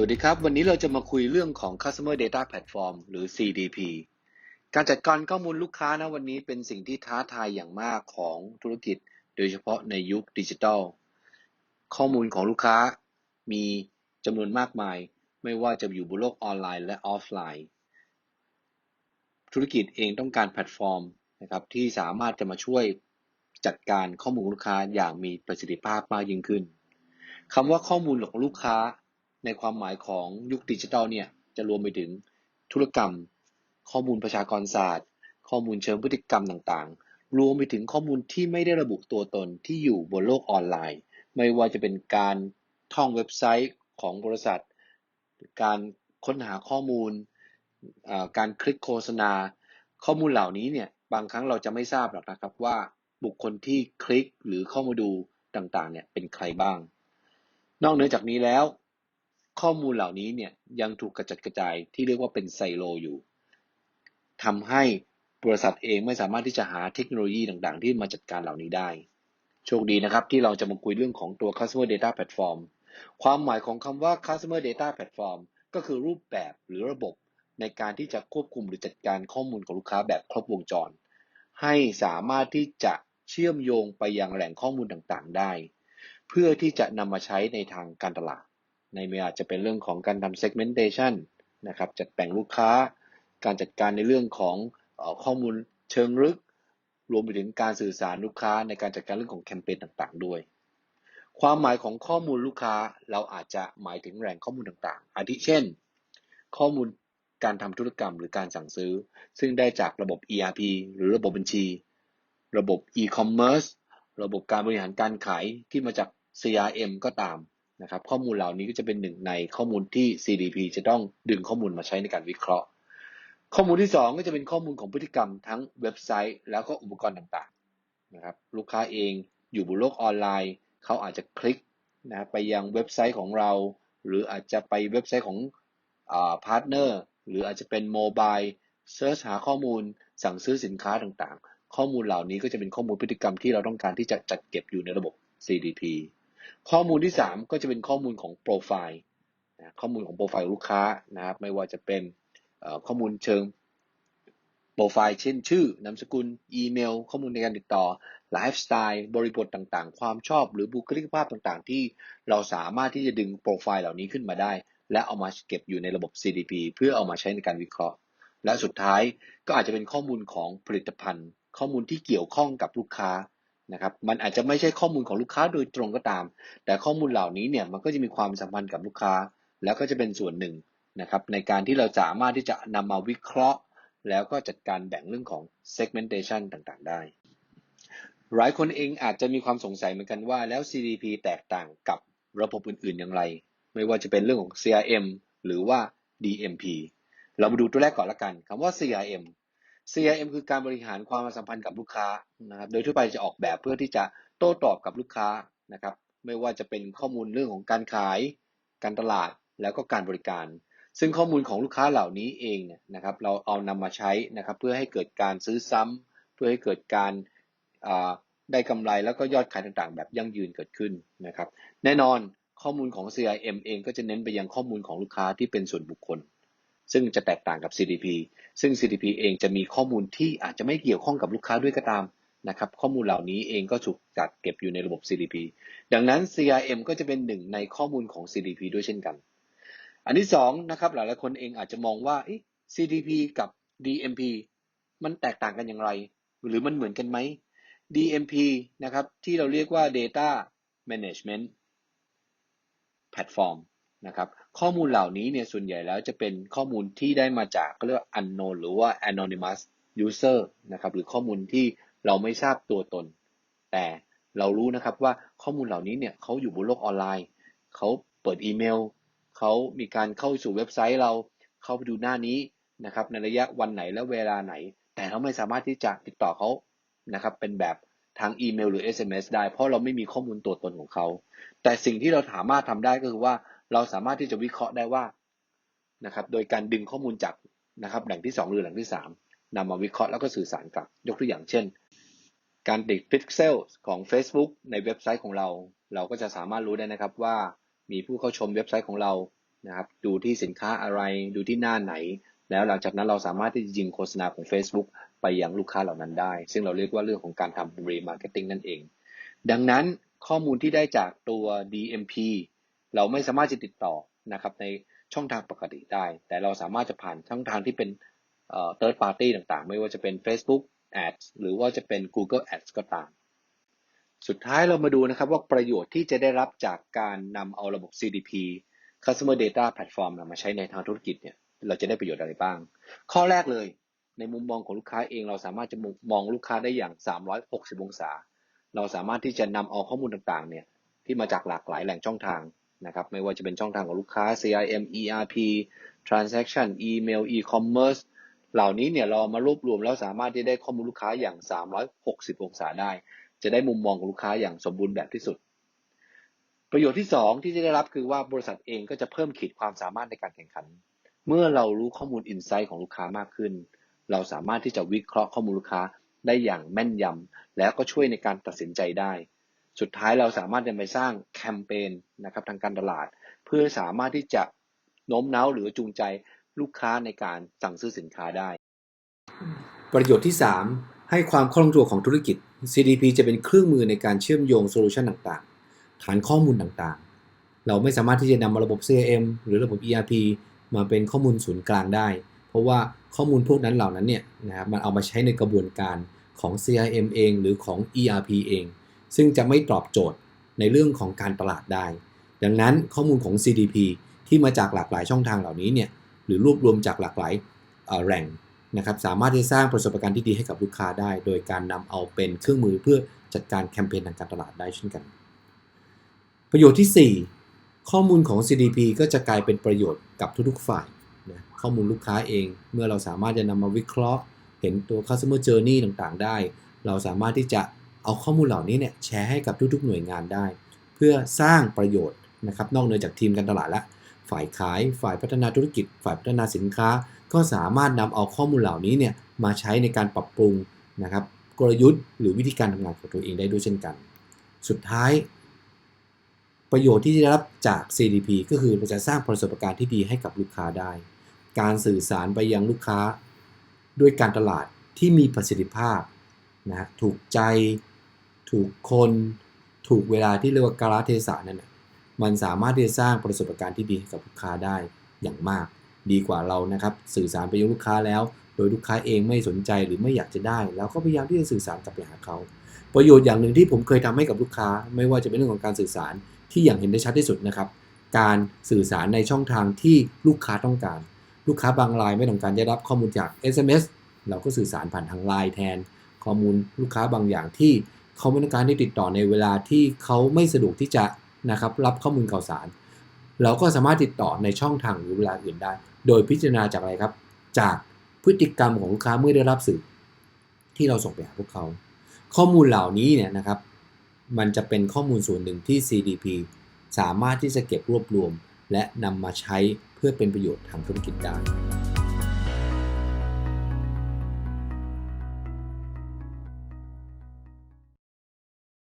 วัสดีครับ วันนี้เราจะมาคุยเรื่องของ Customer Data Platform หรือ CDP การจัดการข้อมูลลูกค้านะวันนี้เป็นสิ่งที่ท้าทายอย่างมากของธุรกิจ โดยเฉพาะในยุคดิจิทัล ข้อมูลของลูกค้ามีจำนวนมากมาย ไม่ว่าจะอยู่บนโลกออนไลน์และออฟไลน์ ธุรกิจเองต้องการแพลตฟอร์มนะครับที่สามารถจะมาช่วยจัดการข้อมูลลูกค้าอย่างมีประสิทธิภาพมากยิ่งขึ้นคำว่าข้อมูลของลูกค้า ในความหมายของยุคดิจิทัลเนี่ยจะรวมไปถึงธุรกรรม ข้อมูลประชากรศาสตร์ ข้อมูลเชิงพฤติกรรมต่างๆ รวมไปถึงข้อมูลที่ไม่ได้ระบุตัวตนที่อยู่บนโลกออนไลน์ ไม่ว่าจะเป็นการท่องเว็บไซต์ของบริษัท การค้นหาข้อมูล การคลิกโฆษณา ข้อมูลเหล่านี้เนี่ยบางครั้งเราจะไม่ทราบหรอกนะครับว่าบุคคลที่คลิกหรือเข้ามาดูต่างๆเนี่ยเป็นใครบ้าง นอกเหนือจากนี้แล้ว ข้อมูลเหล่านี้เนี่ยยังถูกกระจัดกระจายที่เรียกว่าเป็นไซโลอยู่ทำให้บริษัทเองไม่สามารถที่จะหาเทคโนโลยีต่างๆ ที่มาจัดการเหล่านี้ได้ โชคดีนะครับที่เราจะมาคุยเรื่องของตัว customer data platform ความหมายของคำว่า customer data platform ก็คือรูปแบบหรือระบบในการที่จะควบคุมหรือจัดการข้อมูลของลูกค้าแบบครบวงจร ให้สามารถที่จะเชื่อมโยงไปยังแหล่งข้อมูลต่างๆ ได้ เพื่อที่จะนำมาใช้ในทางการตลาด ในเมื่ออาจจะเป็นเรื่องของการทำ segmentation นะครับจัดแบ่งลูกค้า การจัดการในเรื่องของข้อมูลเชิงลึก รวมไปถึงการสื่อสารลูกค้าในการจัดการเรื่องของแคมเปญต่างๆ ด้วย ความหมายของข้อมูลลูกค้าเราอาจจะหมายถึงแหล่งข้อมูลต่างๆ อาทิเช่น ข้อมูลการทำธุรกรรมหรือการสั่งซื้อ ซึ่งได้จากระบบ ERP หรือระบบบัญชี ระบบ e-commerce ระบบการบริหารการขายที่มาจาก CRM ก็ตาม นะครับข้อมูลเหล่านี้ก็จะเป็นหนึ่งในข้อมูลที่ CDP จะต้องดึงข้อมูลมาใช้ในการวิเคราะห์ ข้อมูลที่ 2 ก็จะเป็นข้อมูลของพฤติกรรมทั้งเว็บไซต์ แล้วก็อุปกรณ์ต่างๆนะครับลูกค้าเองอยู่บนโลกออนไลน์ เขาอาจจะคลิกนะไปยังเว็บไซต์ของเรา หรืออาจจะไปเว็บไซต์ของพาร์ทเนอร์หรืออาจจะเป็นโมบายเซิร์ชหาข้อมูลสั่งซื้อสินค้าต่างๆ ข้อมูลเหล่านี้ก็จะเป็นข้อมูลพฤติกรรมที่เราต้องการที่จะจัดเก็บอยู่ในระบบ CDP ข้อมูลที่ 3 ก็จะเป็นข้อมูลของโปรไฟล์นะข้อมูลของโปรไฟล์ลูกค้านะครับไม่ว่าจะเป็นข้อมูลเชิงโปรไฟล์เช่นชื่อนามสกุล อีเมล ข้อมูลในการติดต่อไลฟ์สไตล์บริบทต่างๆ ความชอบหรือบุคลิกภาพต่างๆ ที่เราสามารถที่จะดึงโปรไฟล์เหล่านี้ขึ้นมาได้ และเอามาเก็บอยู่ในระบบ CDP เพื่อเอามาใช้ในการวิเคราะห์ และสุดท้ายก็อาจจะเป็นข้อมูลของผลิตภัณฑ์ ข้อมูลที่เกี่ยวข้องกับลูกค้า นะครับมันอาจจะไม่ใช่ข้อมูลของลูกค้าโดยตรงก็ตาม แต่ข้อมูลเหล่านี้เนี่ยมันก็จะมีความสัมพันธ์กับลูกค้า แล้วก็จะเป็นส่วนหนึ่งนะครับในการที่เราสามารถที่จะนำมาวิเคราะห์ แล้วก็จัดการแบ่งเรื่องของ segmentation ต่างๆ ได้ หลายคนเองอาจจะมีความสงสัยเหมือนกันว่าแล้ว CDP แตกต่างกับระบบอื่นๆอย่างไร ไม่ว่าจะเป็นเรื่องของ CRM หรือว่า DMP เรามาดูตัวแรกก่อนละกันคำว่า CRM CRM คือการบริหารความสัมพันธ์กับลูกค้านะครับ โดยทั่วไปจะออกแบบเพื่อที่จะโต้ตอบกับลูกค้านะครับ ไม่ว่าจะเป็นข้อมูลเรื่องของการขาย การตลาด แล้วก็การบริการ ซึ่งข้อมูลของลูกค้าเหล่านี้เองนะครับ เราเอานำมาใช้นะครับ เพื่อให้เกิดการซื้อซ้ำเพื่อให้เกิดการได้กำไรแล้วก็ยอดขายต่างๆ แบบยั่งยืนเกิดขึ้นนะครับ แน่นอนข้อมูลของ CRM เองก็จะเน้นไปยังข้อมูลของลูกค้าที่เป็นส่วนบุคคล ซึ่งจะแตกต่างกับ CDP ซึ่ง CDP เองจะมีข้อมูลที่อาจจะไม่เกี่ยวข้องกับลูกค้าด้วยก็ตามนะครับข้อมูลเหล่านี้เองก็ถูกจัดเก็บอยู่ในระบบ CDP ดังนั้น CRM ก็จะเป็นหนึ่งในข้อมูลของ CDP ด้วยเช่นกัน อันที่สองนะครับหลายๆคนเองอาจจะมองว่า CDP กับ DMP มันแตกต่างกันอย่างไร หรือมันเหมือนกันไหม DMP นะครับที่เราเรียกว่า Data Management Platform นะครับข้อมูลเหล่านี้เนี่ยส่วนใหญ่แล้วจะเป็นข้อมูลที่ได้มาจากเรียกว่า unknown หรือว่า anonymous user นะครับหรือข้อมูลที่เราไม่ทราบตัวตน แต่เรารู้นะครับว่าข้อมูลเหล่านี้เนี่ยเขาอยู่บนโลกออนไลน์ เขาเปิดอีเมล เขามีการเข้าสู่เว็บไซต์เรา เข้าไปดูหน้านี้นะครับในระยะวันไหนและเวลาไหน แต่เราไม่สามารถที่จะติดต่อเขานะครับเป็นแบบทางอีเมลหรือ SMS ได้ เพราะเราไม่มีข้อมูลตัวตนของเขา แต่สิ่งที่เราสามารถทำได้ก็คือว่า เราสามารถที่จะวิเคราะห์ได้ว่านะครับโดยการดึงข้อมูลจากนะครับแหล่งที่ 2 หรือแหล่งที่ 3นำมาวิเคราะห์แล้วก็สื่อสารกับ ยกตัวอย่างเช่น การติดพิกเซลของ Facebook ในเว็บไซต์ของเรา เราก็จะสามารถรู้ได้นะครับว่ามีผู้เข้าชมเว็บไซต์ของเรานะครับดูที่สินค้าอะไรดูที่หน้าไหน แล้วหลังจากนั้นเราสามารถที่จะยิงโฆษณาของ Facebook ไปยังลูกค้าเหล่านั้นได้ ซึ่งเราเรียกว่าเรื่องของการทำ remarketing นั่นเอง ดังนั้นข้อมูลที่ได้จากตัว DMP เราไม่สามารถจะติดต่อนะครับในช่องทางปกติได้ แต่เราสามารถจะผ่านช่องทางที่เป็นเอ่อ third party ต่างๆ ไม่ว่าจะเป็น Facebook Ads หรือว่าจะเป็น Google Ads ก็ตาม สุดท้ายเรามาดูนะครับว่าประโยชน์ที่จะได้รับจากการนำเอาระบบ CDP Customer Data Platform นำมาใช้ในทางธุรกิจเนี่ยเราจะได้ประโยชน์อะไรบ้าง ข้อแรกเลย ในมุมมองของลูกค้าเองเราสามารถจะมองลูกค้าได้อย่าง 360 องศา เราสามารถที่จะนำเอาข้อมูลต่างๆเนี่ยที่มาจากหลากหลายแหล่งช่องทาง นะครับไม่ว่าจะเป็นช่องทางของลูกค้า CRM ERP Transaction Email E-commerce เหล่านี้เนี่ยเรามารวบรวมแล้วสามารถที่ได้ข้อมูลลูกค้าอย่าง 360 องศาได้ จะได้มุมมองของลูกค้าอย่างสมบูรณ์แบบที่สุด ประโยชน์ที่ 2 ที่จะได้รับคือว่าบริษัทเองก็จะเพิ่มขีดความสามารถในการแข่งขัน เมื่อเรารู้ข้อมูลอินไซต์ของลูกค้ามากขึ้น เราสามารถที่จะวิเคราะห์ข้อมูลลูกค้าได้อย่างแม่นยำแล้วก็ช่วยในการตัดสินใจได้ สุดท้ายเราสามารถจะไปสร้างแคมเปญนะครับทางการตลาด เพื่อสามารถที่จะโน้มน้าวหรือจูงใจลูกค้าในการสั่งซื้อสินค้าได้ ประโยชน์ที่ 3 ให้ความคล่องตัวของธุรกิจ CDP จะเป็นเครื่องมือในการเชื่อมโยงโซลูชันต่างๆ ฐานข้อมูลต่างๆ เราไม่สามารถที่จะนำระบบ CRM หรือระบบ ERP มาเป็นข้อมูลศูนย์กลางได้ เพราะว่าข้อมูลพวกนั้นเหล่านั้นเนี่ยนะครับมันเอามาใช้ในกระบวนการของ CRM เอง หรือของ ERP เอง ซึ่งจะไม่ตอบโจทย์ในเรื่องของการตลาดได้ ดังนั้นข้อมูลของ CDP ที่มาจากหลากหลายช่องทางเหล่านี้เนี่ยหรือรวบรวมจากหลากหลายแหล่งนะครับสามารถที่จะสร้างประสบการณ์ที่ดีให้กับลูกค้าได้ โดยการนำเอาเป็นเครื่องมือเพื่อจัดการแคมเปญทางการตลาดได้เช่นกัน ประโยชน์ที่ 4 ข้อมูลของ CDP ก็จะกลายเป็นประโยชน์กับทุกๆฝ่ายนะข้อมูลลูกค้าเอง เมื่อเราสามารถจะนำมาวิเคราะห์ เห็นตัว customer journey ต่างๆ ได้ เราสามารถที่จะ เอาข้อมูลเหล่านี้เนี่ยแชร์ให้กับทุกๆหน่วยงานได้ เพื่อสร้างประโยชน์นะครับนอกเหนือจากทีมการตลาดและฝ่ายขายฝ่ายพัฒนาธุรกิจ ฝ่ายพัฒนาสินค้า ก็สามารถนำเอาข้อมูลเหล่านี้เนี่ยมาใช้ในการปรับปรุงนะครับกลยุทธ์หรือวิธีการทำงานของตัวเองได้ด้วยเช่นกัน สุดท้าย ประโยชน์ที่ได้รับจาก CDP ก็คือเราจะสร้างประสบการณ์ที่ดีให้กับลูกค้าได้ การสื่อสารไปยังลูกค้า ด้วยการตลาดที่มีประสิทธิภาพนะถูกใจ ถูกคนถูกเวลาที่เรียกว่ากาลเทศะนั่นนะมันสามารถที่จะสร้างประสบการณ์ที่ดีกับลูกค้าได้อย่างมาก ดีกว่าเรานะครับ สื่อสารไปยังลูกค้าแล้ว โดยลูกค้าเองไม่สนใจหรือไม่อยากจะได้แล้วก็พยายามที่จะสื่อสารกลับไปหาเขาประโยชน์อย่างหนึ่งที่ผมเคยทำให้กับลูกค้า ไม่ว่าจะเป็นเรื่องของการสื่อสารที่อย่างเห็นได้ชัดที่สุดนะครับ การสื่อสารในช่องทางที่ลูกค้าต้องการ ลูกค้าบางรายไม่ต้องการได้รับข้อมูลจาก SMS เราก็สื่อสารผ่านทางไลน์แทน ข้อมูลลูกค้าบางอย่างที่ เขาไม่ต้องการที่ติดต่อในเวลาที่เขาไม่สะดวกที่จะนะครับรับข้อมูลข่าวสาร เราก็สามารถติดต่อในช่องทางหรือเวลาอื่นได้ โดยพิจารณาจากอะไรครับ จากพฤติกรรมของลูกค้าเมื่อได้รับสื่อที่เราส่งไปหาพวกเขา ข้อมูลเหล่านี้เนี่ยนะครับ มันจะเป็นข้อมูลส่วนหนึ่งที่ CDP สามารถที่จะเก็บรวบรวม และนำมาใช้เพื่อเป็นประโยชน์ทางธุรกิจได้